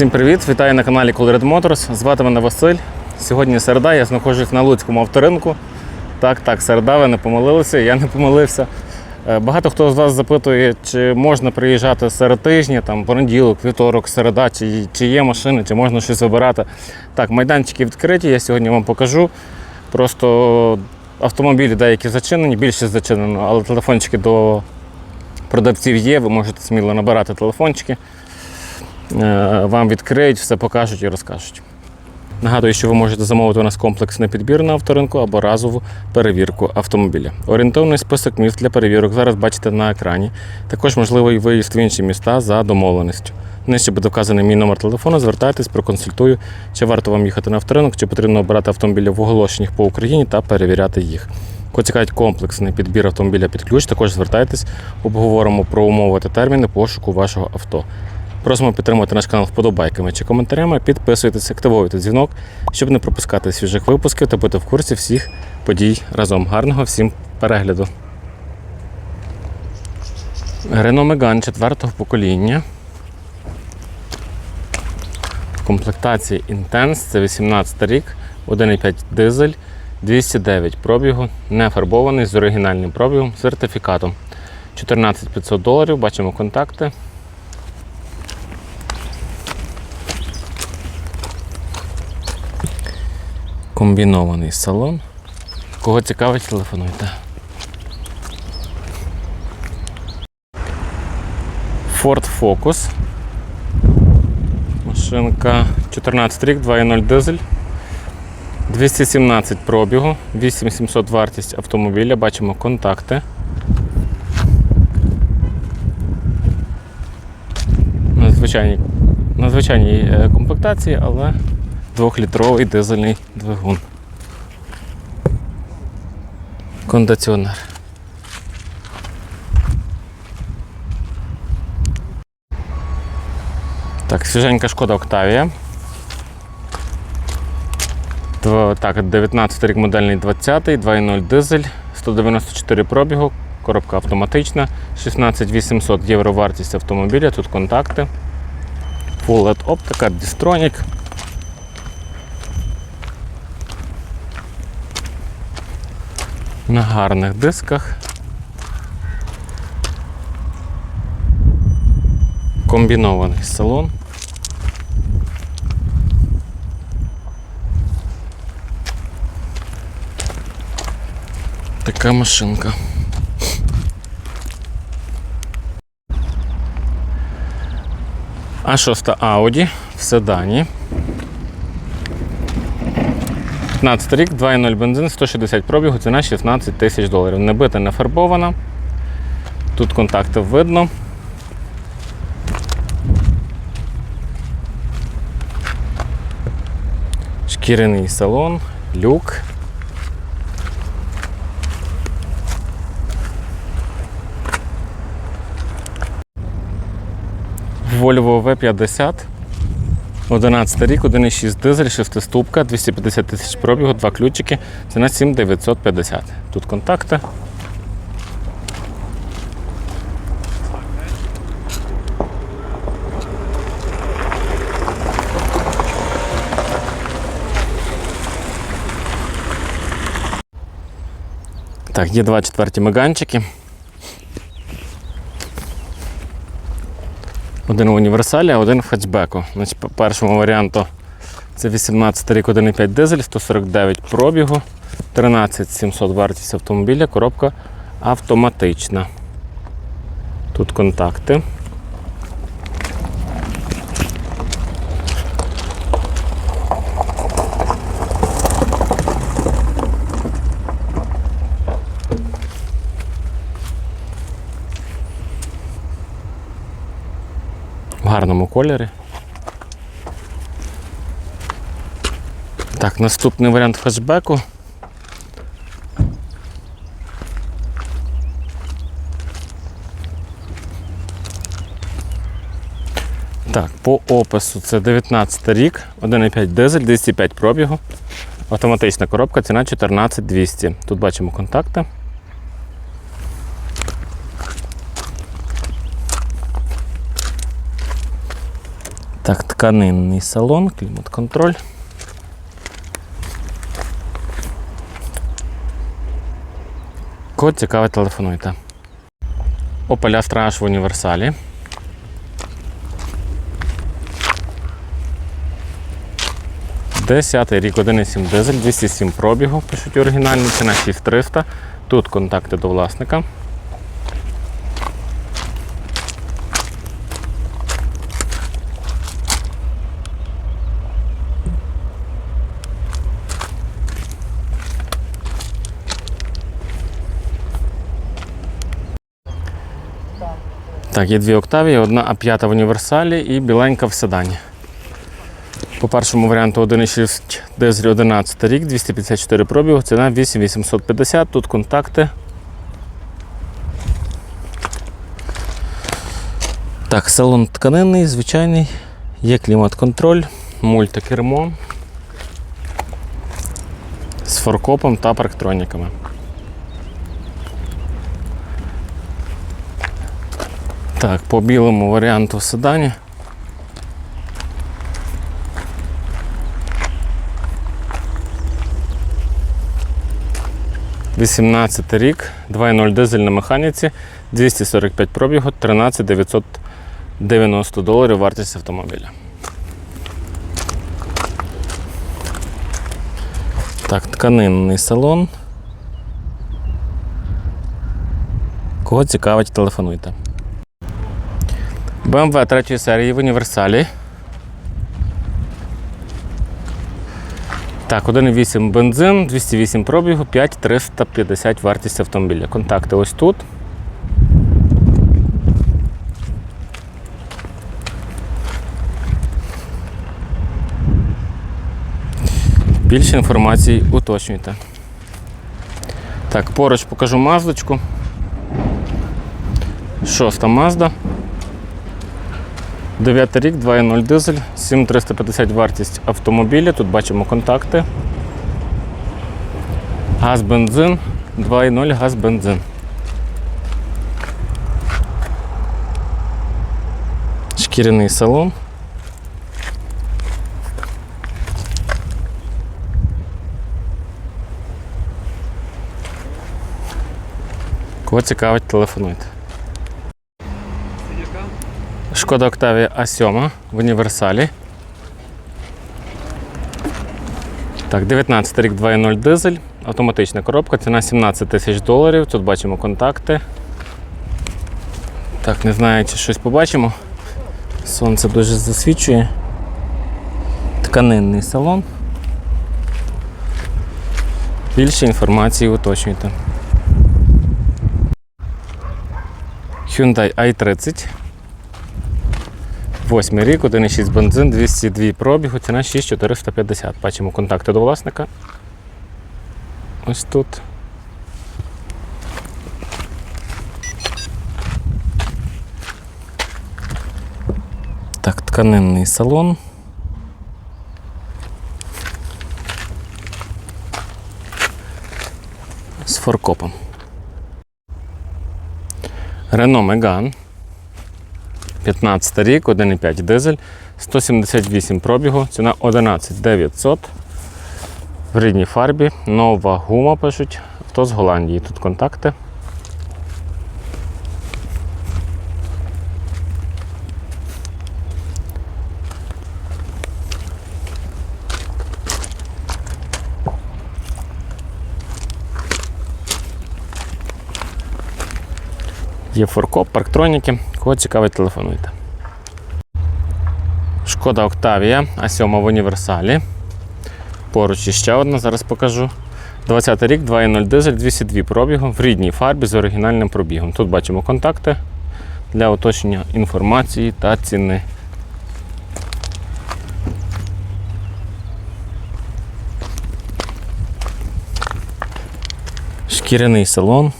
Всім привіт! Вітаю на каналі Colored Motors. Звати мене Василь. Сьогодні середа, я знаходжусь на Луцькому авторинку. Так, так, середа, ви не помилилися, я не помилився. Е, Багато хто з вас запитує, чи можна приїжджати серед тижня, там понеділок, вівторок, середа, чи, чи є машини, чи можна щось вибирати. Так, майданчики відкриті, я сьогодні вам покажу. Просто автомобілі деякі зачинені, більшість зачинено, але телефончики до продавців є, ви можете сміло набирати телефончики. Е, Вам відкриють, все покажуть і розкажуть. Нагадую, що ви можете замовити у нас комплексний підбір на авторинку або разову перевірку автомобіля. Орієнтовний список міст для перевірок зараз бачите на екрані. Також можливий виїзд в інші міста за домовленістю. Нижче буде вказаний мій номер телефону. Звертайтесь, проконсультую, чи варто вам їхати на авторинок, чи потрібно обирати автомобілі в оголошеннях по Україні та перевіряти їх. Кого цікавить комплексний підбір автомобіля під ключ, також звертайтесь, обговоримо про умови та терміни пошуку вашого авто. Просимо підтримати наш канал вподобайками чи коментарями, підписуйтесь, активуйте дзвінок, щоб не пропускати свіжих випусків та бути в курсі всіх подій разом. Гарного всім перегляду. Renault Megane четвертого покоління. В комплектації Intense, це 18 рік, 1,5 дизель, 209 пробігу, не фарбований з оригінальним пробігом, сертифікатом. 14 500 доларів, бачимо контакти. Комбінований салон. Кого цікавить, телефонуйте. Ford Focus. Машинка 14 рік, 2.0 дизель. 217 пробігу, 8700 вартість автомобіля, бачимо контакти. На звичайній, е, комплектації, але Двохлітровий дизельний двигун. Кондиціонер. Так, свіженька шкода Октавія. Так, 19 рік модельний 20, 2.0 дизель, 194 пробігу, коробка автоматична, 16 800 євро вартість автомобіля, тут контакти. Full LED оптика, Distronic. На гарних дисках. Комбінований салон. Така машинка. А шоста Audi в седані. 15 рік, 2.0 бензин, 160 пробігу, ціна 16 тисяч доларів. Не бита, не фарбована. Тут контакти видно. Шкіряний салон, люк. Volvo V50. 11 рік, 1,6 дизель, 6 250 тисяч пробігу, два ключики. Ціна 7950. Тут контакти. Так, є два четверті меганчики. Один в універсалі, а один в хетчбеку. Значить, по першому варіанту це 18 рік 1,5 дизель, 149 пробігу, 13 700 вартість автомобіля, коробка автоматична. Тут контакти. Гарному кольорі. Так, наступний варіант хетчбеку. Так, по опису це 19 рік, 1,5 дизель, 205 пробігу. Автоматична коробка, ціна 14200. Тут бачимо контакти. Так, тканинний салон, клімат-контроль. Код цікавий, телефонуйте. Opel Astra в універсалі. Десятий рік 1,7 дизель, 207 пробігу, пишуть оригінальні, ціна 6300. Тут контакти до власника. Так, є дві Октавії, одна А5 в універсалі і біленька в седані. По першому варіанту 1,6 дизель 11 рік, 254 пробігу, ціна 8850. Тут контакти. Так, салон тканинний, звичайний. Є клімат-контроль, мультикермо з форкопом та парктроніками. Так, по білому варіанту седані. Вісімнадцятий рік, 2.0 дизель на механіці, 245 пробігу, 13 990 доларів вартість автомобіля. Так, тканинний салон. Кого цікавить, телефонуйте. BMW 3 серії в універсалі. Так, 1,8 бензин, 208 пробігу, 5350 вартість автомобіля. Контакти ось тут. Більше інформації уточнюйте. Так, поруч покажу маздочку. Шоста Mazda. 9 рік, 2.0 дизель, 7350 вартість автомобіля. Тут бачимо контакти. Газ бензин, 2.0 газ бензин. Шкіряний салон. Кого цікавить, телефонуйте. Шкода Октавія А7 в універсалі. Так, 19 рік 2.0 дизель, автоматична коробка, ціна 17 тисяч доларів. Тут бачимо контакти. Так, не знаю, чи щось побачимо. Сонце дуже засвічує. Тканинний салон. Більше інформації уточнюйте. Hyundai i30. Восьмий рік, 1,6 бензин, 202 пробігу, ціна 6450. Бачимо контакти до власника. Ось тут. Так, тканинний салон. З форкопом. Renault Megane. 15 рік, 1,5 дизель, 178 пробігу, ціна 11 900 в рідній фарбі, нова гума пишуть, авто з Голландії. Тут контакти. Є форкоп, парктроніки. Кого цікавить, телефонуйте. Шкода Октавія, А7 в універсалі. Поруч іще одна, зараз покажу. 20 рік, 2.0 дизель, 202 пробігу в рідній фарбі з оригінальним пробігом. Тут бачимо контакти для уточнення інформації та ціни. Шкіряний салон.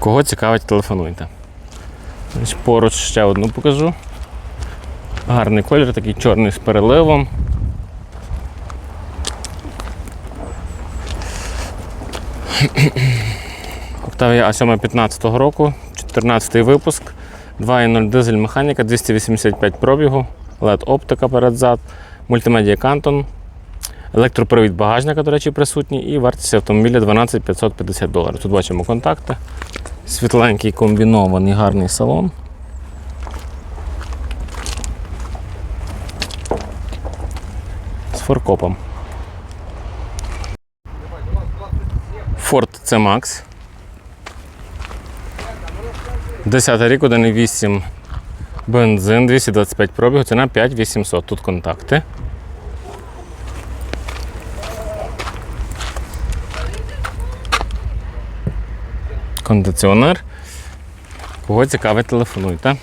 Кого цікавить, телефонуйте. Поруч ще одну покажу. Гарний колір, такий чорний з переливом. Octavia A7 15 року, 14 випуск, 2.0 дизель механіка, 285 пробігу, LED оптика перед зад, мультимедіа Кантон, електропривід багажника, до речі, присутній, і вартість автомобіля 12 550 доларів. Тут бачимо контакти. Світленький комбінований гарний салон. З форкопом. Ford C-Max. 10 рік, 1,8 бензин, 225 пробігу, ціна 5800. Тут контакти. Кондиціонер. Кого цікавить, телефонуйте.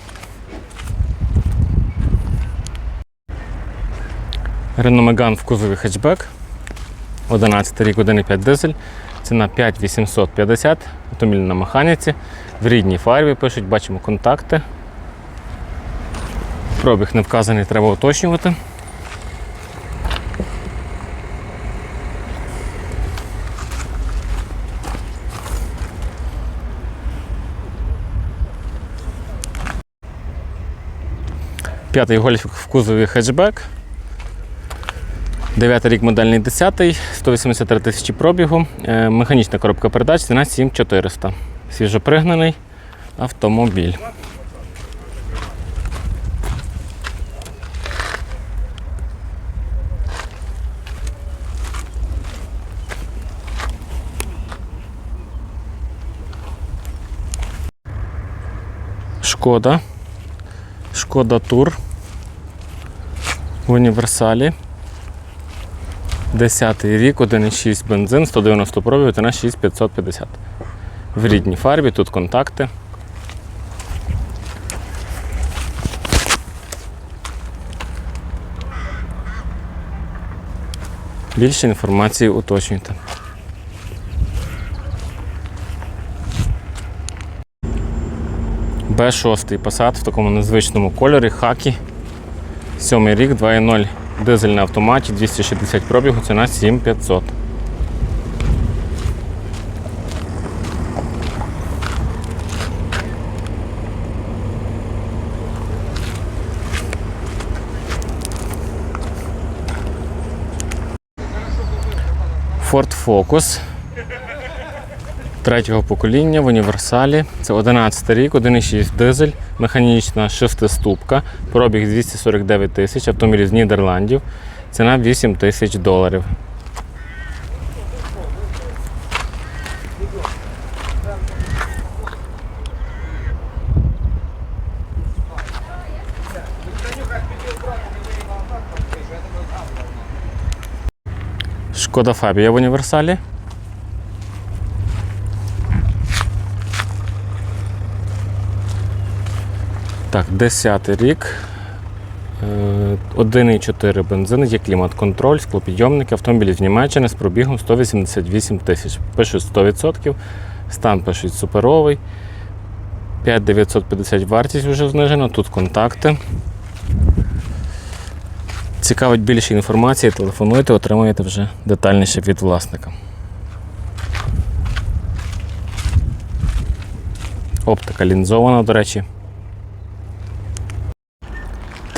Renault Megane в кузові хетчбек. 11 рік, 1,5 дизель. Ціна 5850. Автомобіль на механіці. В рідній фарбі пишуть, бачимо контакти. Пробіг не вказаний, треба уточнювати. П'ятий гольф в кузові хетчбек. Дев'ятий рік модельний 10, 183 тисячі пробігу. Е, Механічна коробка передач, ціна 7400. Свіжопригнаний автомобіль. Шкода. Шкода Тур в універсалі. 10 рік, 1,6 бензин, 190 пробігу, ціна 6550. В рідній фарбі, тут контакти. Більше інформації уточнюйте. Б6 Passat в такому незвичному кольорі, хакі. Сьомий рік, 2.0 дизель на автоматі, 260 пробігу, ціна 7500. Ford Focus третього покоління в універсалі. Це 11 рік, 1,6 дизель, механічна шестиступка, пробіг 249 тисяч, автомобіль з Нідерландів. Ціна 8 тисяч доларів. Шкода Фабія в універсалі. Так, 10 рік. Е, 1,4 бензин, є клімат-контроль, склопідйомники, автомобілі з Німеччини з пробігом 188 тисяч. Пишуть 100%, стан пишуть суперовий. 5950 вартість вже знижена, тут контакти. Цікавить більше інформації, телефонуйте, отримаєте вже детальніше від власника. Оптика лінзована, до речі.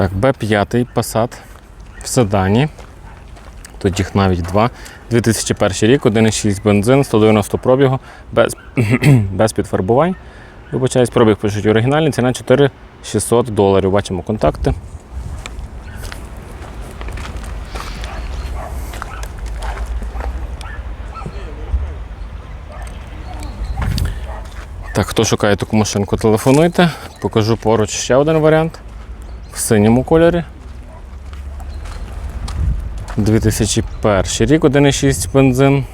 Так, Б5 Passat в седані. Тут їх навіть два. 2001 рік, 1,6 бензин, 190 пробігу, без, без підфарбувань. Вибачаюсь, пробіг пишуть оригінальний, ціна 4600 доларів. Бачимо контакти. Так, хто шукає таку машинку, телефонуйте. Покажу поруч ще один варіант в синьому кольорі. 2001 рік, 1,6 бензин,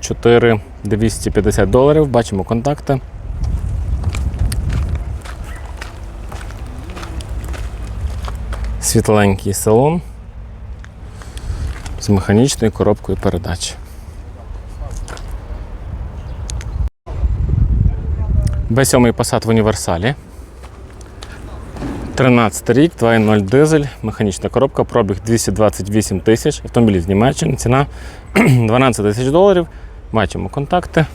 4 250 доларів. Бачимо контакти. Світленький салон з механічною коробкою передач. Б7 Passat в універсалі. 13 рік, 2.0 дизель, механічна коробка, пробіг 228 тисяч, автомобілі з Німеччини, ціна 12 тисяч доларів. Бачимо контакти.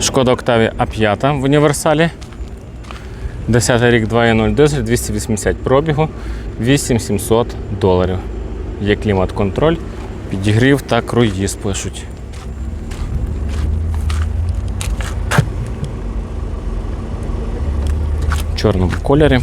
Шкода октаві А5 в універсалі. 10 рік 2.0 дизель, 280 пробігу, 8700 доларів. Є клімат-контроль, підігрів та круїз пишуть. В чорному кольорі.